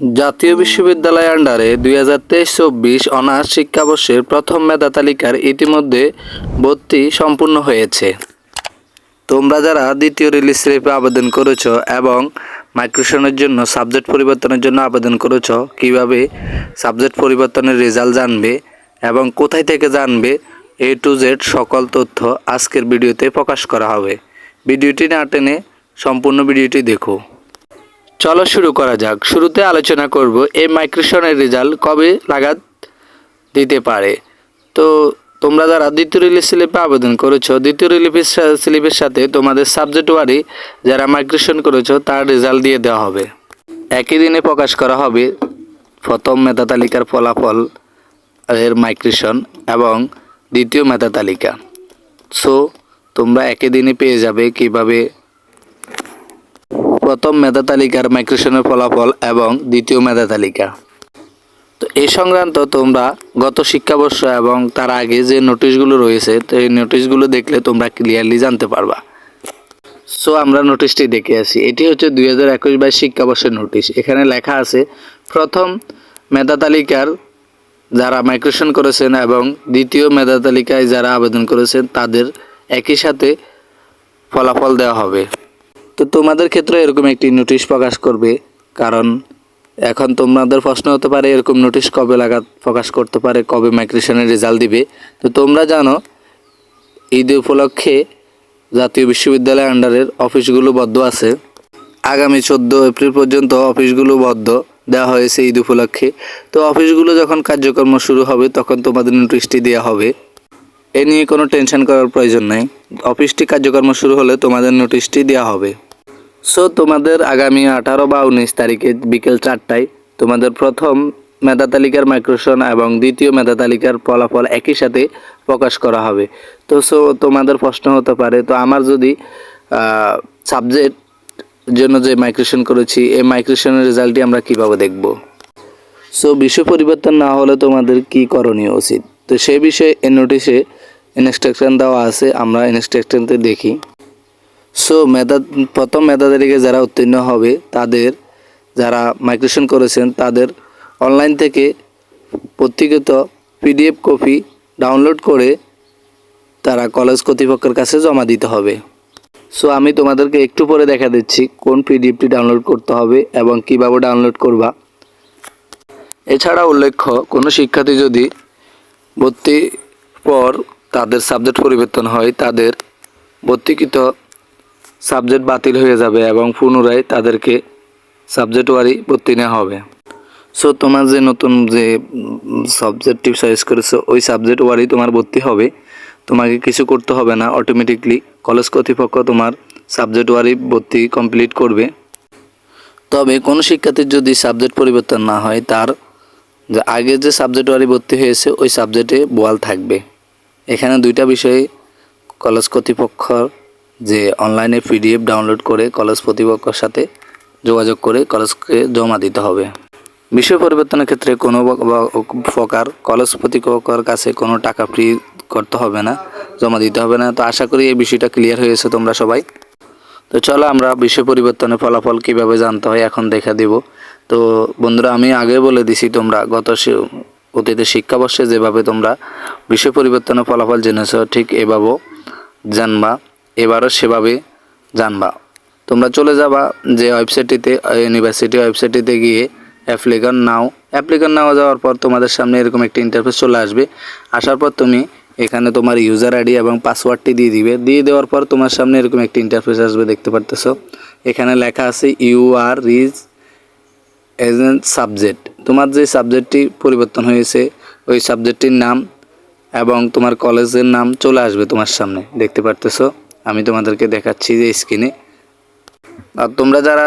জাতীয় বিশ্ববিদ্যালয় আন্ডারে দুই হাজার তেইশ চব্বিশ অনার্স শিক্ষাবর্ষের প্রথম মেধা তালিকার ইতিমধ্যে ভর্তি সম্পূর্ণ হয়েছে। তোমরা যারা দ্বিতীয় রিলিজ স্লিপে আবেদন করেছ এবং মাইক্রোশনের জন্য সাবজেক্ট পরিবর্তনের জন্য আবেদন করেছ, কীভাবে সাবজেক্ট পরিবর্তনের রেজাল্ট জানবে এবং কোথায় থেকে জানবে এ টু জেড সকল তথ্য আজকের ভিডিওতে প্রকাশ করা হবে। ভিডিওটি না টেনে সম্পূর্ণ ভিডিওটি দেখো। চলো শুরু করা যাক। শুরুতে আলোচনা করব এই মাইগ্রেশনের রেজাল্ট কবে লাগাত দিতে পারে। তো, তোমরা যারা দ্বিতীয় রিলিজ স্লিপে আবেদন করেছ, দ্বিতীয় রিলিজ স্লিপের সাথে তোমাদের সাবজেক্ট ওয়ারি যারা মাইগ্রেশন করেছ, তার রেজাল্ট দিয়ে দেওয়া হবে। একই দিনে প্রকাশ করা হবে প্রথম মেধা তালিকার ফলাফল এর মাইগ্রেশন এবং দ্বিতীয় মেধা তালিকা। সো তোমরা একই দিনে পেয়ে যাবে কীভাবে প্রথম মেধা তালিকার মাইগ্রেশনের ফলাফল এবং দ্বিতীয় মেধা তালিকা। তো এই সংক্রান্ত তোমরা গত শিক্ষাবর্ষ এবং তার আগে যে নোটিশগুলো রয়েছে এই নোটিশগুলো দেখলে তোমরা ক্লিয়ারলি জানতে পারবা। সো আমরা নোটিশটি দেখে আসি। এটি হচ্ছে দুই হাজার একুশ বাইশ শিক্ষাবর্ষের নোটিশ। এখানে লেখা আছে, প্রথম মেধা তালিকার যারা মাইগ্রেশন করেছেন এবং দ্বিতীয় মেধা তালিকায় যারা আবেদন করেছেন, তাদের একই সাথে ফলাফল দেওয়া হবে। তো তোমাদের ক্ষেত্রে এরকম একটি নোটিশ প্রকাশ করবে, কারণ এখন তোমাদের প্রশ্ন হতে পারে এরকম নোটিশ কবে লাগাত, প্রকাশ করতে পারে, কবে মাইগ্রেশনের রেজাল্ট দিবে। তো তোমরা জানো, ঈদ উপলক্ষে জাতীয় বিশ্ববিদ্যালয় আন্ডারের অফিসগুলো বদ্ধ আছে। আগামী চোদ্দ এপ্রিল পর্যন্ত অফিসগুলো বদ্ধ দেওয়া হয়েছে ঈদ উপলক্ষে। তো অফিসগুলো যখন কার্যক্রম শুরু হবে, তখন তোমাদের নোটিশটি দেওয়া হবে। এ নিয়ে কোনো টেনশন করার প্রয়োজন নেই। অফিসটি কার্যক্রম শুরু হলে তোমাদের নোটিশটি দেওয়া হবে। সো তোমাদের আগামী আঠারো বা উনিশ তারিখে বিকেল চারটায় তোমাদের প্রথম মেধা তালিকার মাইক্রোশন এবং দ্বিতীয় মেধা তালিকার ফলাফল একই সাথে প্রকাশ করা হবে। তো সো তোমাদের প্রশ্ন হতে পারে, তো আমার যদি সাবজেক্ট জন্য যে মাইগ্রেশন করেছি, এই মাইগ্রেশনের রেজাল্টটি আমরা কীভাবে দেখব? সো বিষয় পরিবর্তন না হলে তোমাদের কি করণীয় উচিত? তো সেই বিষয়ে এই নোটিশে ইনস্ট্রাকশন দেওয়া আছে, আমরা ইনস্ট্রাকশনতে দেখি। সো মেধা, প্রথম মেধা তালিকায় যারা উত্তীর্ণ হবে, তাদের যারা মাইগ্রেশন করেছেন, তাদের অনলাইন থেকে প্রত্যেকত পিডিএফ কপি ডাউনলোড করে তারা কলেজ কর্তৃপক্ষের কাছে জমা দিতে হবে। সো আমি তোমাদেরকে একটু পরে দেখা দিচ্ছি কোন পিডিএফটি ডাউনলোড করতে হবে এবং কীভাবে ডাউনলোড করবা। এছাড়া উল্লেখ্য, কোনো শিক্ষার্থী যদি ভর্তি পর তাদের সাবজেক্ট পরিবর্তন হয়, তাদের ভর্তিকৃত সাবজেক্ট বাতিল হয়ে যাবে এবং পুনরায় তাদেরকে সাবজেক্ট ওয়ারি ভর্তি নেওয়া হবে। সো তোমার যে নতুন যে সাবজেক্টটি চয়েস করেছ, ওই সাবজেক্ট ওয়ারি তোমার ভর্তি হবে। তোমাকে কিছু করতে হবে না অটোমেটিকলি কলেজ কর্তৃপক্ষ তোমার সাবজেক্ট ওয়ারি ভর্তি কমপ্লিট করবে। তবে কোনো শিক্ষার্থীর যদি সাবজেক্ট পরিবর্তন না হয়, তার যে আগে যে সাবজেক্ট ওয়ারি ভর্তি হয়েছে, ওই সাবজেক্টে বোয়াল থাকবে। এখানে দুইটা বিষয়ে কলেজ কর্তৃপক্ষ যে অনলাইনে পিডিএফ ডাউনলোড করে কলেজ কর্তৃপক্ষের সাথে যোগাযোগ করে কলেজকে জমা দিতে হবে। বিষয় পরিবর্তনের ক্ষেত্রে কোনো প্রকার কলেজ কর্তৃপক্ষের কাছে কোনো টাকা ফ্রি করতে হবে না, জমা দিতে হবে না। তো আশা করি এই বিষয়টা ক্লিয়ার হয়েছে তোমরা সবাই। তো চলো আমরা বিষয় পরিবর্তনের ফলাফল কীভাবে জানতে হয় এখন দেখা দেব। তো বন্ধুরা, আমি আগে বলে দিছি তোমরা গত অতীতে শিক্ষাবর্ষে যেভাবে তোমরা বিষয় পরিবর্তনের ফলাফল জেনেছ, ঠিক এভাবেও জানবা। এবারও সেভাবে জানবা। তোমরা চলে যাবা যে ওয়েবসাইটটিতে ইউনিভার্সিটি ওয়েবসাইটটিতে গিয়ে অ্যাপ্লিকান নাও। অ্যাপ্লিকান নাও যাওয়ার পর তোমাদের সামনে এরকম একটি ইন্টারফেস চলে আসবে। আসার পর তুমি এখানে তোমার ইউজার আইডি এবং পাসওয়ার্ডটি দিয়ে দিবে। দিয়ে দেওয়ার পর তোমার সামনে এরকম একটি ইন্টারফেস আসবে, দেখতে পারতেছো। এখানে লেখা আছে ইউ আর রিজ এজেন্ট সাবজেক্ট তোমার যে সাবজেক্টটি পরিবর্তন হয়েছে, ওই সাবজেক্টটির নাম এবং তোমার কলেজের নাম চলে আসবে তোমার সামনে, দেখতে পারতেছো। আমি তোমাদেরকে দেখাচ্ছি যে স্ক্রিনে আর তোমরা যারা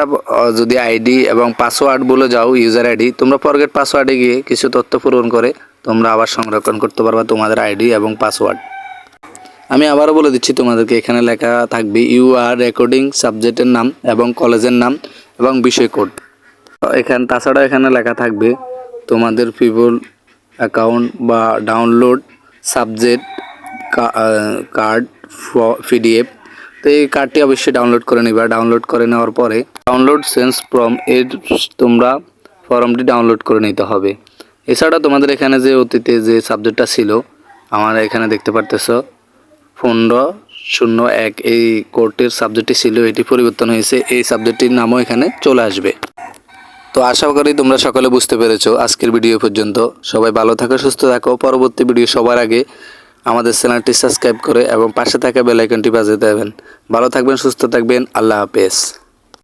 যদি আইডি এবং পাসওয়ার্ড বলে যাও ইউজার আইডি তোমরা ফরগেট পাসওয়ার্ডে গিয়ে কিছু তথ্য পূরণ করে তোমরা আবার সংরক্ষণ করতে পারবা তোমাদের আইডি এবং পাসওয়ার্ড আমি আবারও বলে দিচ্ছি তোমাদেরকে, এখানে লেখা থাকবে ইউ আর রেকর্ডিং সাবজেক্টের নাম এবং কলেজের নাম এবং বিষয় কোড এখানে তাছাড়া এখানে লেখা থাকবে, তোমাদের পিপল অ্যাকাউন্ট বা ডাউনলোড সাবজেক্ট কার্ড পিডিএফ। তো এই কার্ডটি অবশ্যই ডাউনলোড করে নিবা। ডাউনলোড করে নেওয়ার পরে ডাউনলোড সেন্স ফর্ম এর তোমরা ফর্মটি ডাউনলোড করে নিতে হবে। এছাড়া তোমাদের এখানে যে অতীতে যে সাবজেক্টটা ছিল, আমার এখানে দেখতে পারতেছো, পনেরো শূন্য এক, এই কোর্টের সাবজেক্টটি ছিল, এটি পরিবর্তন হয়েছে, এই সাবজেক্টটির নামও এখানে চলে আসবে। তো আশা করি তোমরা সকলে বুঝতে পেরেছ। আজকের ভিডিও পর্যন্ত সবাই ভালো থাকো, সুস্থ থাকো। পরবর্তী ভিডিও সবার আগে আমাদের চ্যানেলটি সাবস্ক্রাইব করে এবং পাশে থাকা বেলাইকনটি বাজিয়ে দেবেন। ভালো থাকবেন, সুস্থ থাকবেন, আল্লাহ হাফেজ।